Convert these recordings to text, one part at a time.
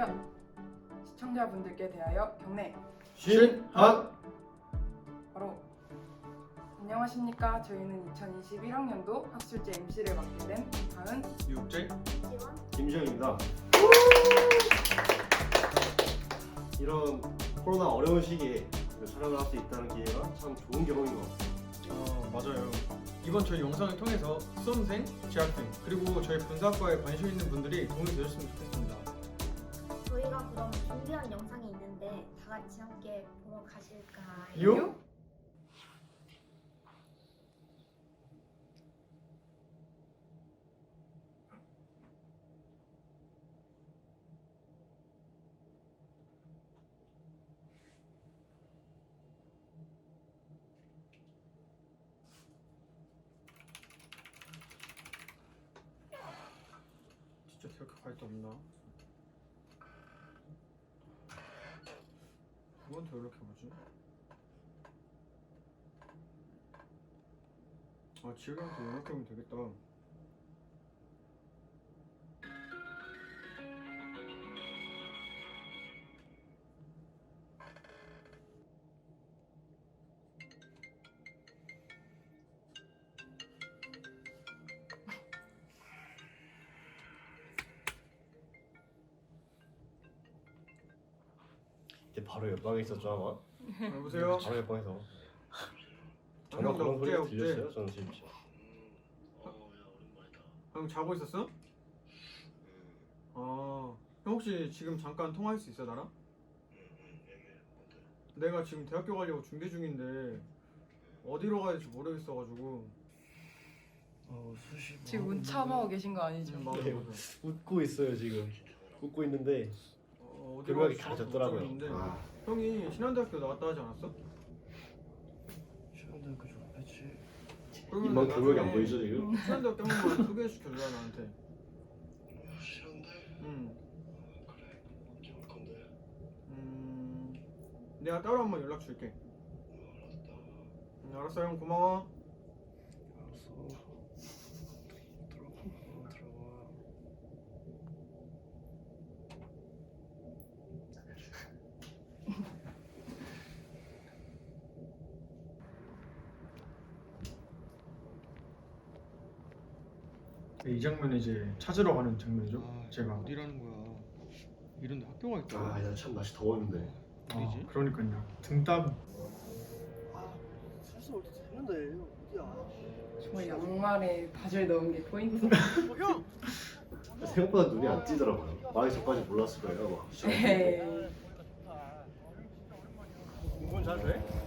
차렷 시청자분들께 대하여 경례 신학 바로 안녕하십니까 저희는 2021학년도 학술제 MC를 맡게 된 다은 육제 김시영입니다. 이런 코로나 어려운 시기에 촬영을 할 수 있다는 기회가 참 좋은 경험인 것 같아요. 어, 맞아요. 이번 저희 영상을 통해서 수험생, 재학생 그리고 저희 분사과에 관심 있는 분들이 도움이 되셨으면 좋겠습니다. 저희가 그럼 준비한 영상이 있는데 다 같이 함께 보러 가실까요? 요? 진짜 기억할 게 없나? 누구한테 연락해보지? 아 지우한테 연락하면 되겠다. 이때 바로 옆방에 있었죠 아마. 여보세요. 바로 옆방에서. 형, 정말 나 그런 소리가 어제. 들렸어요? 저는 지금. 형 자고 있었어? 아, 형 혹시 지금 잠깐 통화할 수 있어 나랑? 내가 지금 대학교 가려고 준비 중인데 어디로 가야 될지 모르겠어가지고 어, 수시. 지금 운 참하고 계신 거 아니죠? 지금 마음에 네. 웃고 있어요 지금. 웃고 있는데 어, 어디로 교육이 갈지 가졌더라고요. 아, 형이 신한대학교 나왔다 하지 않았어? 좋겠지. 그러면 이만 교육이 안 보이죠 지금? 신한대학교 한 번만 소개시켜줘라 나한테. 응. 음, 내가 따로 한번 연락 줄게. 응, 알았어 형. 고마워. 알았어. 들어가. 들어가. 이 장면이 이제 찾으러 가는 장면이죠 아, 제가 어디라는 거야? 이런데 학교가 있다. 아, 이날 참 날씨 더웠는데. 아, 어디지? 그러니까요 등땀 슬슬 어디 됐는데 어디야? 정말 양말에 바지를 넣은 게 포인트 생각보다 눈이 안 띄더라고요. 많이 저까지 몰랐을 거예요. 아마. 에이 공부는 잘 돼?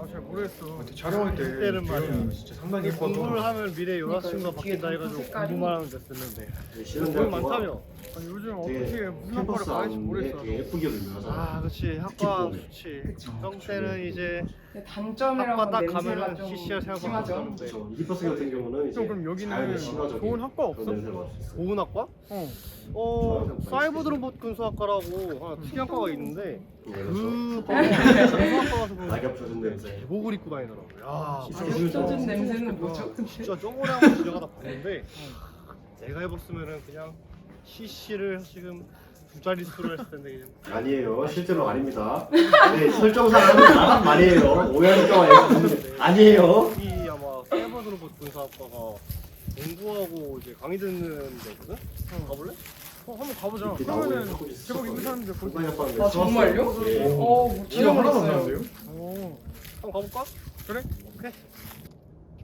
나잘 모르겠어. 촬영할 때 그때는 말이야. 진짜 상당히 예뻐서 공부를 하면 미래 여자친구가 바뀐다 해가지고 공부만 하면 됐었는데. 돈 싫은데 많다며 아니 요즘 되게 어떻게 무슨 학과를 캠퍼스 안에 모르겠어 되게 예쁘게 유명하잖아. 아 그렇지 학과 그쵸. 형 때는 이제 근데 단점이라고 학과 딱 가면은 좀 CCR 생각하고 심하죠 가는데 그렇죠. 이퍼스 같은 경우는 이제 형 그럼 여기는 자연의 좋은 학과 없어? 수 있어요. 좋은 학과? 어 어. 사이버 드론봇 군수학과라고 하나 특이한 과가 있는데 그래서 그 과가 군수학과 가서 보면 낙엽 젖은 냄새. 제복을 입고 다니더라고요 야 낙엽 젖은 냄새는 뭐죠? 진짜 쪼그라고 지나가다 봤는데 내가 해봤으면은 그냥 CC를 지금 두 자릿수를 했을 텐데 그냥 아니에요. 실제로 아닙니다. 네, 설정상 하는 나란 말이에요. 말이에요. 아니에요. 이 아마 사이버 드론봇 군사학과가 공부하고 이제 강의 듣는 데거든? 가볼래? 어, 한번 가보자 이렇게 그러면은 나오는 거 제복 입은 사람들 볼수 공간이 있어 아빠인데 아 정말요? 예. 어, 뭐 기억 하나도 안 있어요. 나는데요? 오 한번 가볼까?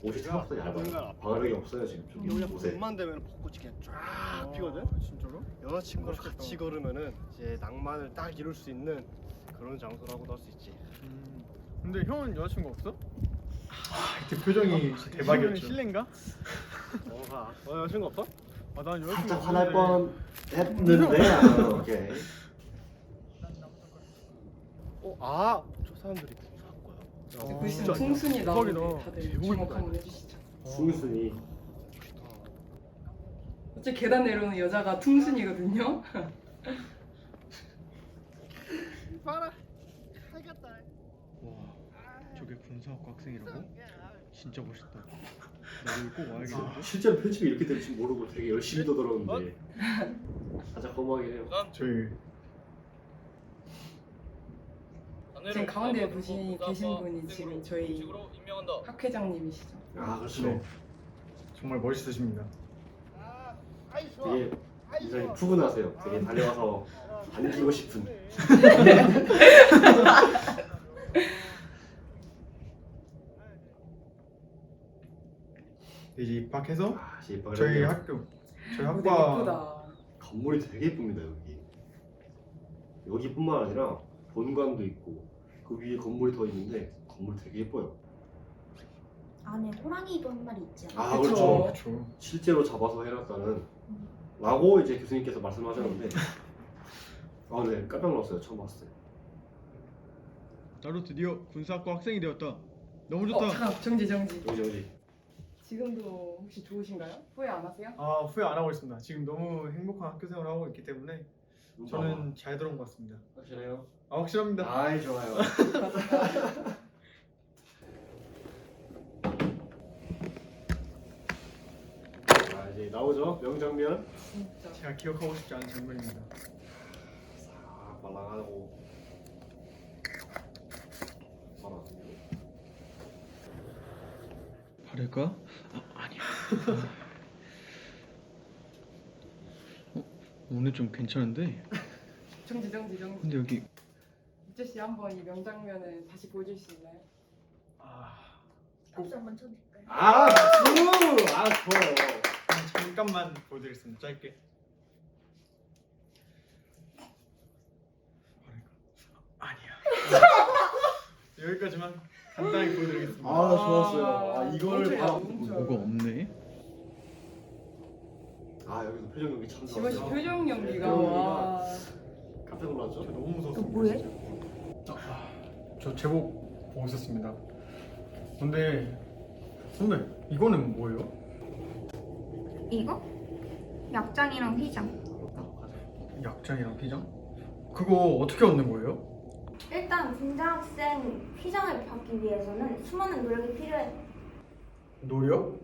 옷이 생각보다 얇아요. 방어력이 없어요 지금 좀. 여기가 옷에. 봄만 되면 벚꽃이 그냥 쫙 피거든? 아, 진짜로? 여자친구랑 멋있겠다. 같이 걸으면은 이제 낭만을 딱 이룰 수 있는 그런 장소라고도 할 수 있지 음. 근데 형은 여자친구 없어? 아 이때 표정이 대박이었죠 실례인가? 어, 가. 너 여자친구 없어? 아 난 여자친구 살짝 화날 없는데. 뻔 했는데 아, 오케이. 어, 아! 저 사람들이 군사학과야 어, 그 진짜 시즌 풍순이 나오는데 대박이다. 다들 대박이다. 주목 한번 해주시죠 승순이 어째 계단 내려오는 여자가 퉁순이거든요 봐라 살겠다 와, 저게 군사 군사학과 학생이라고? 진짜 멋있다. 나 여기 꼭 와야겠는데? 실제로 편집이 이렇게 될줄 모르고 되게 열심히 떠들었는데 살짝 허무하긴 해요. 저희 지금 가운데 보시, 계신 분이 지금 저희 학회장님이시죠. 아 그렇죠. 네. 정말 멋있으십니다. 되게 굉장히 푸근하세요. 되게 달려가서 안기고 싶은. 이제 입학해서 아, 진짜 저희. 학교 저희 근데 학과 예쁘다. 건물이 되게 예쁩니다 여기. 여기뿐만 아니라 본관도 있고 그 위에 건물이 더 있는데 건물 되게 예뻐요. 안에 호랑이도 한 마리 있지 않아요? 아. 그렇죠. 그렇죠. 실제로 잡아서 해놨다는 라고 이제 교수님께서 말씀하셨는데 아네 깜짝 놀랐어요 처음 봤을 때. 나도 드디어 군사학과 학생이 되었다. 너무 어, 좋다. 잠깐 정지 정지. 여기 여기. 지금도 혹시 좋으신가요? 후회 안 하세요? 아 후회 안 하고 있습니다. 지금 너무 행복한 학교 생활을 하고 있기 때문에 눈 저는 잘 들어온 것 같습니다. 확실해요? 아 확실합니다. 아이 좋아요. 자 이제 나오죠 명장면. 진짜. 제가 기억하고 싶지 않은 장면입니다. 싹 말랑하고. 봐라. 바를까? 아, 아니야. 오늘 좀 괜찮은데? 정지 정지 정지. 근데 여기 이재 씨 한번 이 명장면을 다시 보여줄 수 있나요? 아 박수 한번 쳐줄까요? 아! 아 좋아요. 잠깐만 보여드리겠습니다. 짧게. 아니야. 여기까지만 간단히 보여드리겠습니다. 아 좋았어요. 아 이걸 멈춰요, 봐. 뭐가 없네. 아 여기서 표정 연기 참 지원 씨 좋았어요. 표정 네, 연기가 표정 와. 깜짝 놀랐죠? 저 너무 무서웠습니다. 너 뭐해? 아, 저 제목 보고 있었습니다. 근데 선배 이거는 뭐예요? 이거? 약장이랑 휘장. 약장이랑 피장? 그거 어떻게 얻는 거예요? 일단 군자학생 휘장을 받기 위해서는 수많은 노력이 필요해. 노력?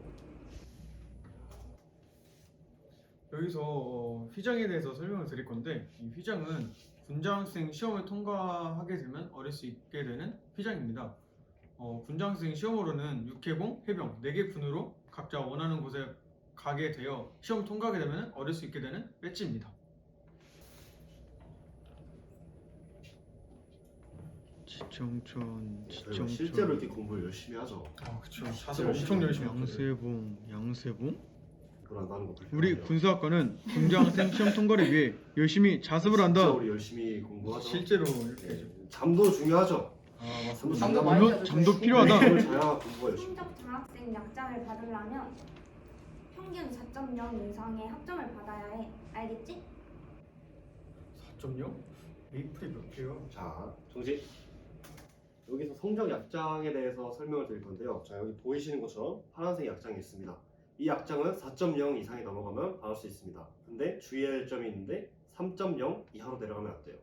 여기서 어, 휘장에 대해서 설명을 드릴 건데 이 휘장은 군장학생 시험을 통과하게 되면 얻을 수 있게 되는 휘장입니다. 어, 군장학생 시험으로는 육해공, 해병 4개 군으로 각자 원하는 곳에 가게 되어 시험 통과하게 되면 얻을 수 있게 되는 배지입니다. 지청천, 지청천. 실제로 이렇게 공부를 열심히 하죠. 아 그쵸. 열심히 엄청 열심히 하거든요. 양세봉, 양세봉? 그런다는 거 우리. 군사학과는 군장학생 시험 통과를 위해 열심히 자습을 진짜 한다. 우리 열심히 공부하죠. 실제로 이렇게 네, 잠도 중요하죠. 아 맞습니다. 잠도 잠도 많이 물론 자도 잠도 저희. 필요하다. 잠을 자야 공부가 열심히. 신적 장학생 약장을 받으려면 평균 4.0 이상의 학점을 받아야 해. 알겠지? 4.0? 메이플이 몇 개요? 자, 정지. 여기서 성적 약장에 대해서 설명을 드릴 건데요. 자, 여기 보이시는 것처럼 파란색 약장이 있습니다. 이 약장은 4.0 이상이 넘어가면 받을 수 있습니다. 근데 주의해야 할 점이 있는데 3.0 이하로 내려가면 안 돼요.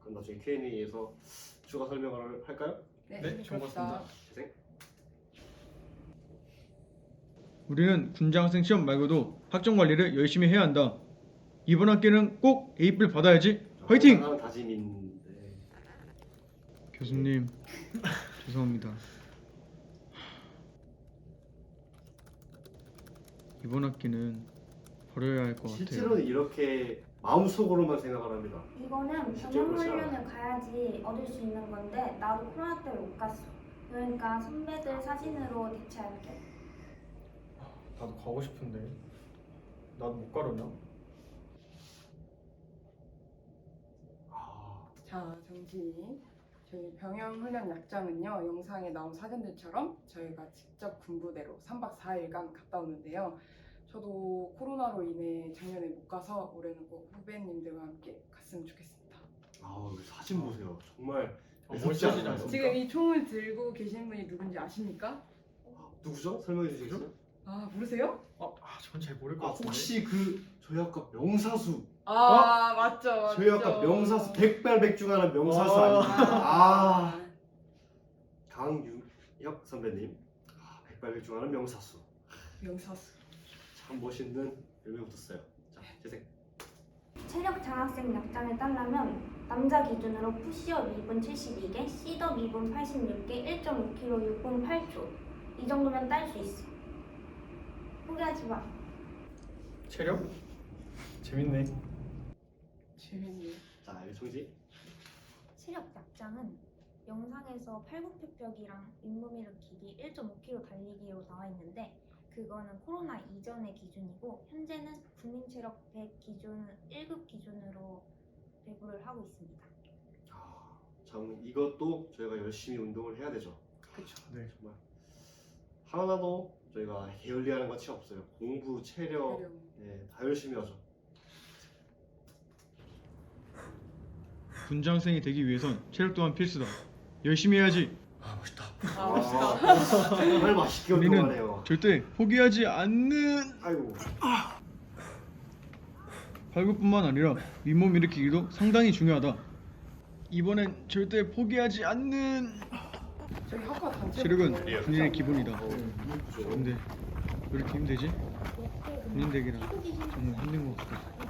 그럼 나중에 Q&A에서 추가 설명을 할까요? 네, 네, 것 같습니다. 재생. 우리는 군장학생 시험 말고도 학점 관리를 열심히 해야 한다. 이번 학기는 꼭 A뿔 받아야지. 화이팅! 하나는 다짐인데 교수님 죄송합니다. 이번 학기는 버려야 할 것 같아요. 실제로는 이렇게 마음속으로만 생각을 합니다. 이거는 실제로 경영 그렇지 훈련을 가야지 얻을 수 있는 건데 나도 코로나 때문에 못 갔어. 그러니까 선배들 사진으로 대체할게. 나도 가고 싶은데 나도 못 가려나? 아, 자, 정지. 저희 병영훈련 약장은요, 영상에 나온 사진들처럼 저희가 직접 군부대로 3박 4일간 갔다 오는데요. 저도 코로나로 인해 작년에 못 가서 올해는 꼭 후배님들과 함께 갔으면 좋겠습니다. 아우 사진 보세요. 정말 어, 멋지지 않나요? 않습니까? 지금 이 총을 들고 계신 분이 누군지 아십니까? 누구죠? 설명해 주시겠어요? 아, 모르세요? 아, 아, 전잘 모를 것 아 같은데. 혹시 그 저희 아까 명사수 아, 맞죠, 맞죠. 저희 아까 명사수 백발백중하는 명사수 아. 아닙니까? 아 강유 박민혁 선배님. 아, 백발백중하는 명사수. 명사수. 참 멋있는 별명 붙었어요. 자, 재생. 체력 장학생 약장을 따려면 남자 기준으로 푸시업 2분 72개, 시덥 2분 86개, 1.5kg 6분 8초. 이 정도면 딸 수 있어. 포기하지 마. 체력? 재밌네. 재밌네. 자, 여기 정지. 체력 약장은 영상에서 팔굽혀펴기랑 윗몸 일으키기 1.5km 달리기로 나와 있는데 그거는 코로나 이전의 기준이고 현재는 국민 체력 100 기준 1급 기준으로 배부를 하고 있습니다. 아, 참 이것도 저희가 열심히 운동을 해야 되죠. 그쵸. 네. 정말 하나도 저희가 게을리하는 것이 없어요. 공부, 체력, 체력. 네, 다 열심히 하죠. 군장생이 되기 위해선 체력 또한 필수다. 열심히 해야지. 아 멋있다. 아, 멋있다. 정말 맛있게 우리는 운동하네요. 절대 포기하지 않는 아이고. 발굽뿐만 아니라 윗몸 일으키기도 상당히 중요하다. 이번엔 절대 포기하지 않는 저희 학과 단체 체력은 군인의 기본이다. 어. 근데 왜 이렇게 힘들지? 군인 되기라 정말 힘든 것 같다.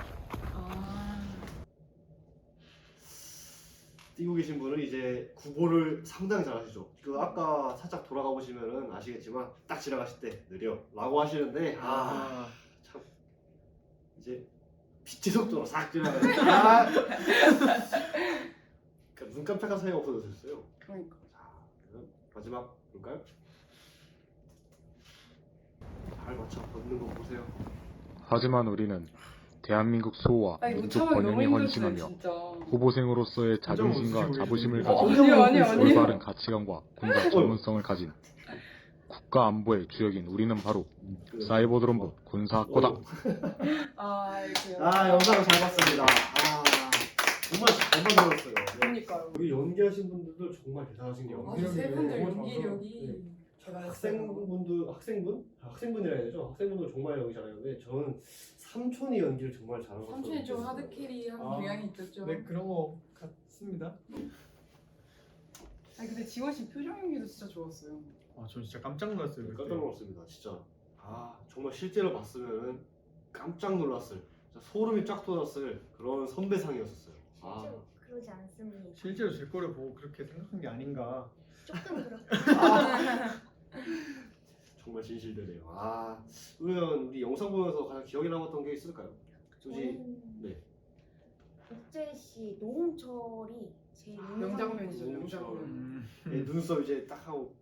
뛰고 계신 분은 이제 구보를 상당히 잘하시죠. 그 아까 살짝 돌아가 보시면은 아시겠지만 딱 지나가실 때 느려라고 하시는데 아 참 이제 빛의 속도로 싹 지나가는. 아, 그러니까 눈 깜짝한 사이가 없어졌어요. 그러니까. 자, 그럼 마지막 볼까요? 발 맞춰 걷는 거 보세요. 하지만 우리는 대한민국 수호와 아니 민족 우참하기 번영에 힘들었어요 헌신하며 진짜. 후보생으로서의 자존심과 자부심을. 어, 가지고 아니요 아니요 아니요. 올바른 가치관과 군사 전문성을 가진 국가 안보의 주역인 우리는 바로 그- 사이버 드론부 군사학과다. 오. 아 이렇게. 아 영상을 잘 봤습니다. 아 정말 잘 만들었어요. 네. 그러니까요. 여기 연기하신 분들도 정말 대단하신 게 아, 연기력이 세 분들 너무 연기력이 대단했어요. 학생분들 학생분 학생분이라 해야 되죠. 학생분들 정말 연기 잘하는데 저는 삼촌이 연기를 정말 같아요. 삼촌이 좀 하드캐리한 아, 경향이 있었죠. 네 그런 거 같습니다. 아니 근데 지원 씨 표정 연기도 진짜 좋았어요. 아, 저 진짜 깜짝 놀랐어요. 그때. 깜짝 놀랐습니다. 진짜 아 정말 실제로 봤으면 깜짝 놀랐을 진짜 소름이 쫙 돋았을 그런 선배상이었었어요. 아, 실제로 그러지 않습니다. 실제로 제 거를 보고 그렇게 생각한 게 아닌가. 조금 그렇 정말 진실되네요. 아 그러면 우리 영상 보면서 가장 기억에 남았던 게 있을까요? 솔직히 저는 네. 국제시 노홍철이 제일 아, 인상 명장면이죠 음, 명장면. 음. 네, 눈썹 이제 딱 하고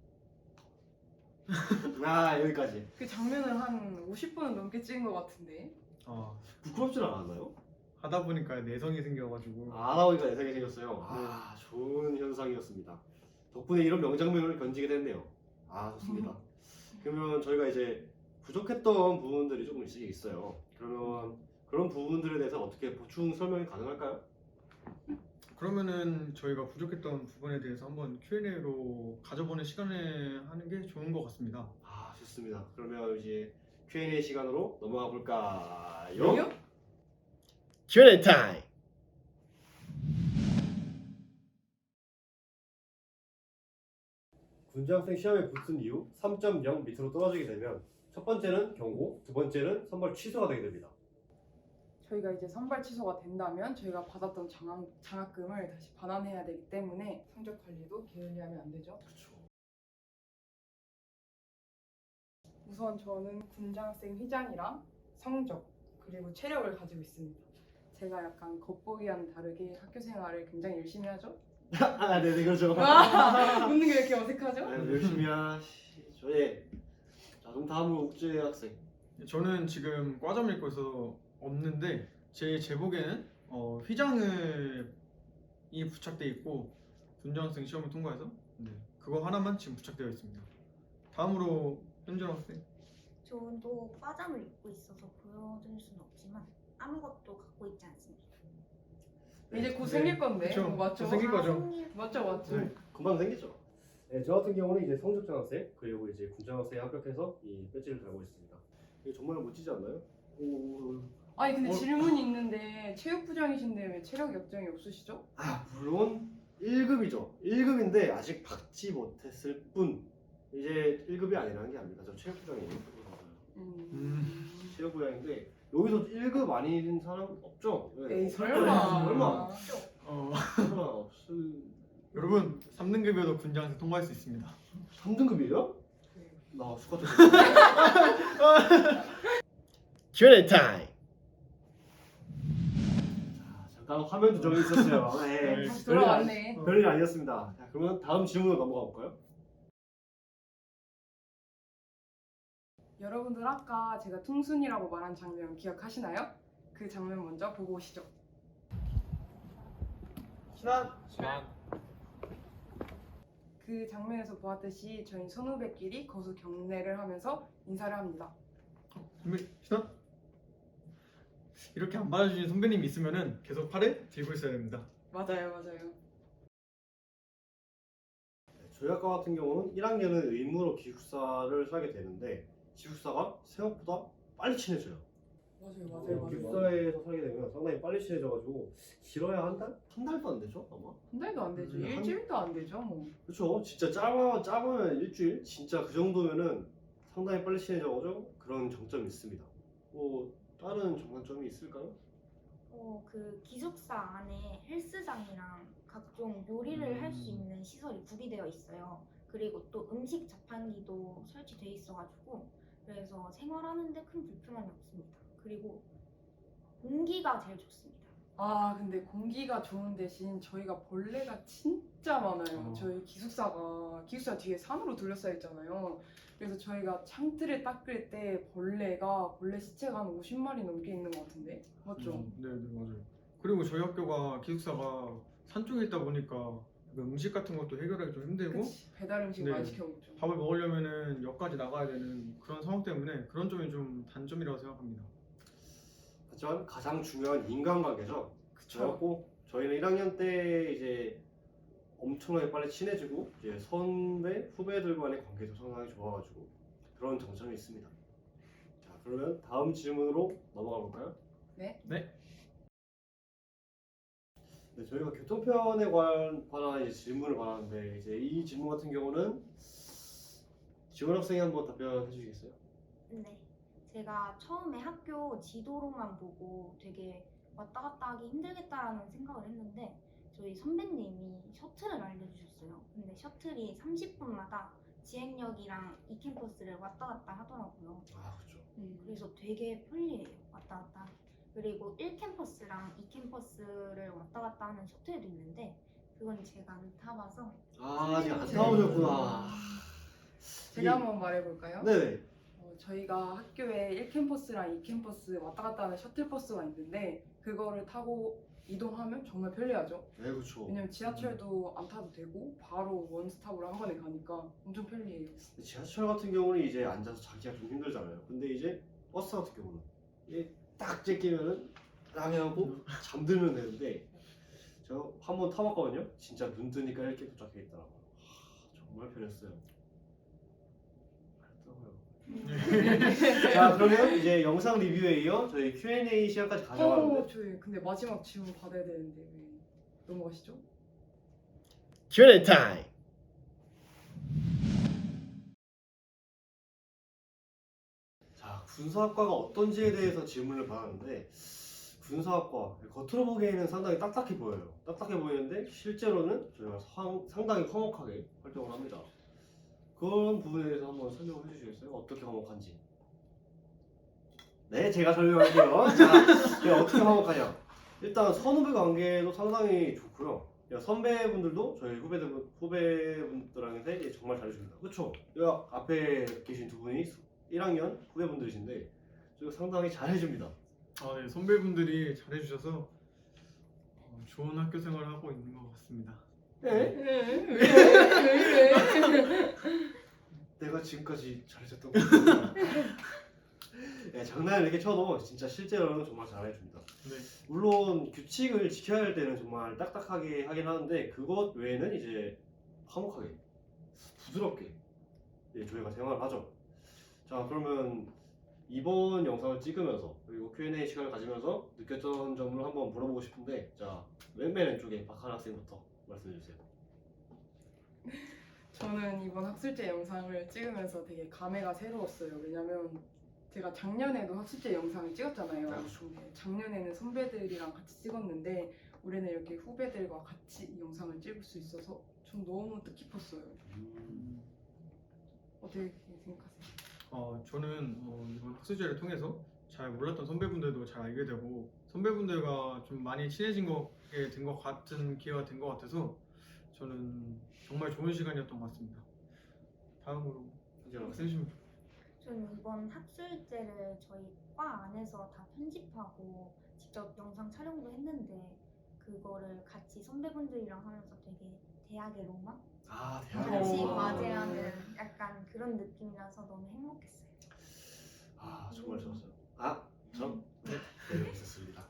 아 여기까지 그 장면을 한 50분은 넘게 찍은 것 같은데. 아, 부끄럽진 않았나요? 하다 보니까 내성이 생겨가지고. 아 나오니까 내성이 생겼어요. 아 좋은 현상이었습니다. 덕분에 이런 명장면을 견지게 됐네요. 아 좋습니다. 그러면 저희가 이제 부족했던 부분들이 조금 있- 있어요. 그러면 그런 부분들에 대해서 어떻게 보충 설명이 가능할까요? 그러면은 저희가 부족했던 부분에 대해서 한번 Q&A로 가져보는 시간을 하는 게 좋은 것 같습니다. 아 좋습니다. 그러면 이제 Q&A 시간으로 넘어가 볼까요? Q&A 타임. 군장학생 시험에 붙은 이후 3.0 밑으로 떨어지게 되면 첫 번째는 경고, 두 번째는 선발 취소가 되게 됩니다. 저희가 이제 선발 취소가 된다면 저희가 받았던 장학, 장학금을 다시 반환해야 되기 때문에 성적 관리도 게을리하면 안 되죠. 그렇죠. 우선 저는 군장학생 휘장이랑 성적 그리고 체력을 가지고 있습니다. 제가 약간 겉보기와는 다르게 학교 생활을 굉장히 열심히 하죠. 아, 네네 그렇죠. 아, 웃는 게 왜 이렇게 어색하죠? 네, 열심히 하시죠. 예. 자, 그럼 다음으로 옥재 학생. 저는 지금 과점 읽고 있어서 없는데 제 제복에는 어, 휘장을 이 부착돼 있고 군장생 시험을 통과해서 네, 그거 하나만 지금 부착되어 있습니다. 다음으로 현준 학생. 저도 과잠을 입고 있어서 보여줄 수는 없지만 아무것도 갖고 있지 않습니다. 이제 곧 네, 생길 건데 그쵸. 어, 맞죠? 곧 생길 거죠. 맞죠, 맞죠. 네. 금방 생기죠. 네, 저 같은 경우는 이제 성적장학생 그리고 이제 군장학생에 합격해서 이 배지를 달고 있습니다. 이게 정말 멋지지 않나요? 오, 아니 근데 어. 질문이 있는데 체육부장이신데 왜 체력 역정이 없으시죠? 아 물론 1급이죠. 1급인데 아직 받지 못했을 뿐. 이제 1급이 아니라는 게 아닙니다. 저 체육부장이에요. 음. 체육부장인데 여기서 1급 아닌 사람 없죠? 네. 에이 설마. 설마. 어, 설마 없을 여러분 3등급이어도 군장생 통과할 수 있습니다. 3등급이에요? 네. 나 스쿼트 Q&A 타임. 자, 잠깐 화면 조정이 있었어요. 네. 다시 돌아왔네. 별일 아니었습니다. 자, 그러면 다음 질문으로 넘어가 볼까요? 여러분들 아까 제가 퉁순이라고 말한 장면 기억하시나요? 그 장면 먼저 보고 오시죠. 신한 그 장면에서 보았듯이 저희 선후배끼리 거수 경례를 하면서 인사를 합니다. 선배 신원 이렇게 안 받아주신 선배님이 있으면은 계속 팔에 들고 있어야 됩니다. 맞아요, 맞아요. 저희 학과 같은 경우는 1학년은 의무로 기숙사를 살게 되는데 기숙사가 생각보다 빨리 친해져요. 맞아요, 어, 맞아요, 맞아요. 기숙사에서 살게 되면 상당히 빨리 친해져가지고 길어야 한 달? 한 달도 안 되죠 아마? 한 달도 안 되죠. 음, 한- 일주일도 안 되죠, 뭐. 그렇죠. 진짜 짧아 짧으면 일주일. 진짜 그 정도면은 상당히 빨리 친해져가지고 그런 장점이 있습니다. 뭐 다른 장단점이 있을까요? 어, 그 기숙사 안에 헬스장이랑 각종 요리를 할 수 음. 있는 시설이 구비되어 있어요. 그리고 또 음식 자판기도 설치돼 있어가지고 그래서 생활하는데 큰 불편함이 없습니다. 그리고 공기가 제일 좋습니다. 아, 근데 공기가 좋은 대신 저희가 벌레가 진짜 많아요. 어. 저희 기숙사가 기숙사 뒤에 산으로 둘러싸여 있잖아요. 그래서 저희가 창틀을 닦을 때 벌레가 벌레 시체가 한 50마리 넘게 있는 것 같은데 맞죠? 음, 네, 네 맞아요. 그리고 저희 학교가 기숙사가 산 쪽에 있다 보니까 그 음식 같은 것도 해결하기 좀 힘들고 그치 배달 음식 네. 많이 시켜 먹죠. 밥을 먹으려면은 역까지 나가야 되는 그런 상황 때문에 그런 점이 좀 단점이라고 생각합니다. 하지만 가장 중요한 인간관계죠. 그쵸? 그래갖고 저희는 1학년 때 이제 엄청나게 빨리 친해지고 이제 선배 후배들 간의 관계도 상당히 좋아가지고 그런 장점이 있습니다. 자 그러면 다음 질문으로 넘어가 볼까요? 네. 네. 네, 저희가 교통편에 관, 관한 이제 질문을 받았는데 이제 이 질문 같은 경우는 지원 학생이 한번 답변해 주시겠어요? 네. 제가 처음에 학교 지도로만 보고 되게 왔다 갔다 하기 힘들겠다라는 생각을 했는데 저희 선배님이 셔틀을 알려주셨어요. 근데 셔틀이 30분마다 지행역이랑 이 캠퍼스를 왔다 갔다 하더라고요. 아 그렇죠. 음. 그래서 되게 편리해요. 왔다 갔다. 하기. 그리고 1캠퍼스랑 2캠퍼스를 왔다 갔다 하는 셔틀도 있는데 그건 제가 안 타봐서 아 아직 안 네. 타보셨구나. 제가 이- 한번 말해볼까요? 네네. 어, 저희가 학교에 1캠퍼스랑 2캠퍼스 왔다 갔다 하는 셔틀버스가 있는데 그거를 타고 이동하면 정말 편리하죠. 네 그렇죠. 왜냐면 지하철도 안 타도 되고 바로 원스톱으로 한 번에 가니까 엄청 편리해요. 근데 지하철 같은 경우는 이제 앉아서 자기가 좀 힘들잖아요. 근데 이제 버스 같은 경우는 이게 딱 째끼면은 딱 해갖고 잠들면 되는데 제가 한 번 타봤거든요. 진짜 눈 뜨니까 이렇게 도착해 있더라고요. 하, 정말 편했어요. 그렇더라고요. 자 그러면 이제 영상 리뷰에 이어 저희 Q&A 시간까지 어, 가져가는데 저희 근데 마지막 질문 받아야 되는데 왜 넘어가시죠? Q&A 타임. 군사학과가 어떤지에 대해서 질문을 받았는데 군사학과 겉으로 보기에는 상당히 딱딱해 보여요. 딱딱해 보이는데 실제로는 저희가 상, 상당히 화목하게 활동을 합니다. 그런 부분에 대해서 한번 설명을 해주시겠어요? 어떻게 화목한지? 네, 제가 설명할게요. 자, 제가 어떻게 화목하냐? 일단 선후배 관계도 상당히 좋고요. 야, 선배분들도 저희 후배들 후배분들한테 정말 잘해줍니다. 그렇죠? 앞에 계신 두 분이 1학년 후배분들이신데 저희가 상당히 잘해줍니다. 아, 네, 선배분들이 잘해주셔서 어, 좋은 학교 생활을 하고 있는 것 같습니다. 네? 왜? 왜? 왜? 내가 지금까지 잘해줬던 거 같아. 네, 장난을 이렇게 쳐도 진짜 실제로는 정말 잘해줍니다. 네. 물론 규칙을 지켜야 할 때는 정말 딱딱하게 하긴 하는데 그것 외에는 이제 화목하게 부드럽게 예, 저희가 생활을 하죠. 자 그러면 이번 영상을 찍으면서 그리고 Q&A 시간을 가지면서 느꼈던 점을 한번 물어보고 싶은데 자 맨맨 왼쪽에 박한 학생부터 말씀해 주세요. 저는 이번 학술제 영상을 찍으면서 되게 감회가 새로웠어요. 왜냐면 제가 작년에도 학술제 영상을 찍었잖아요. 근데 작년에는 선배들이랑 같이 찍었는데 올해는 이렇게 후배들과 같이 이 영상을 찍을 수 있어서 전 너무 뜻깊었어요. 어떻게 생각하세요? 어, 저는 어, 이번 학술제를 통해서 잘 몰랐던 선배분들도 잘 알게 되고 선배분들과 좀 많이 친해진 것에 된것 같은 기회가 된 것 같아서 저는 정말 좋은 시간이었던 것 같습니다. 다음으로 현재 학생. 선생님 저는 이번 학술제를 저희 과 안에서 다 편집하고 직접 영상 촬영도 했는데 그거를 같이 선배분들이랑 하면서 되게 대학의 로망? 아 같이 대학교. 과제하는 약간 그런 느낌이라서 너무 행복했어요. 아 정말 좋았어요. 아 저? 네, 네 있었습니다.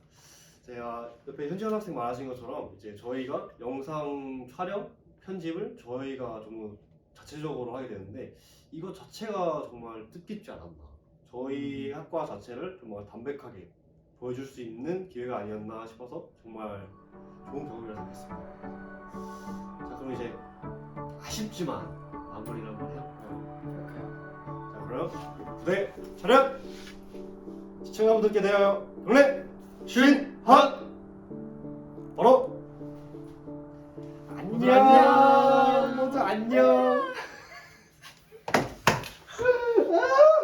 제가 옆에 현지현 학생 말하신 것처럼 이제 저희가 영상 촬영 편집을 저희가 좀 자체적으로 하게 되는데 이거 자체가 정말 뜻깊지 않았나. 저희 학과 자체를 정말 담백하게 보여줄 수 있는 기회가 아니었나 싶어서 정말 좋은 경험이라고 생각했습니다. 자 그럼 이제 아쉽지만 마무리를 한번 해볼까요? 자 그럼 부대 촬영! 시청자분들께 대하여 경례 쉰한! 바로! 안녕! 안녕! 모두 안녕!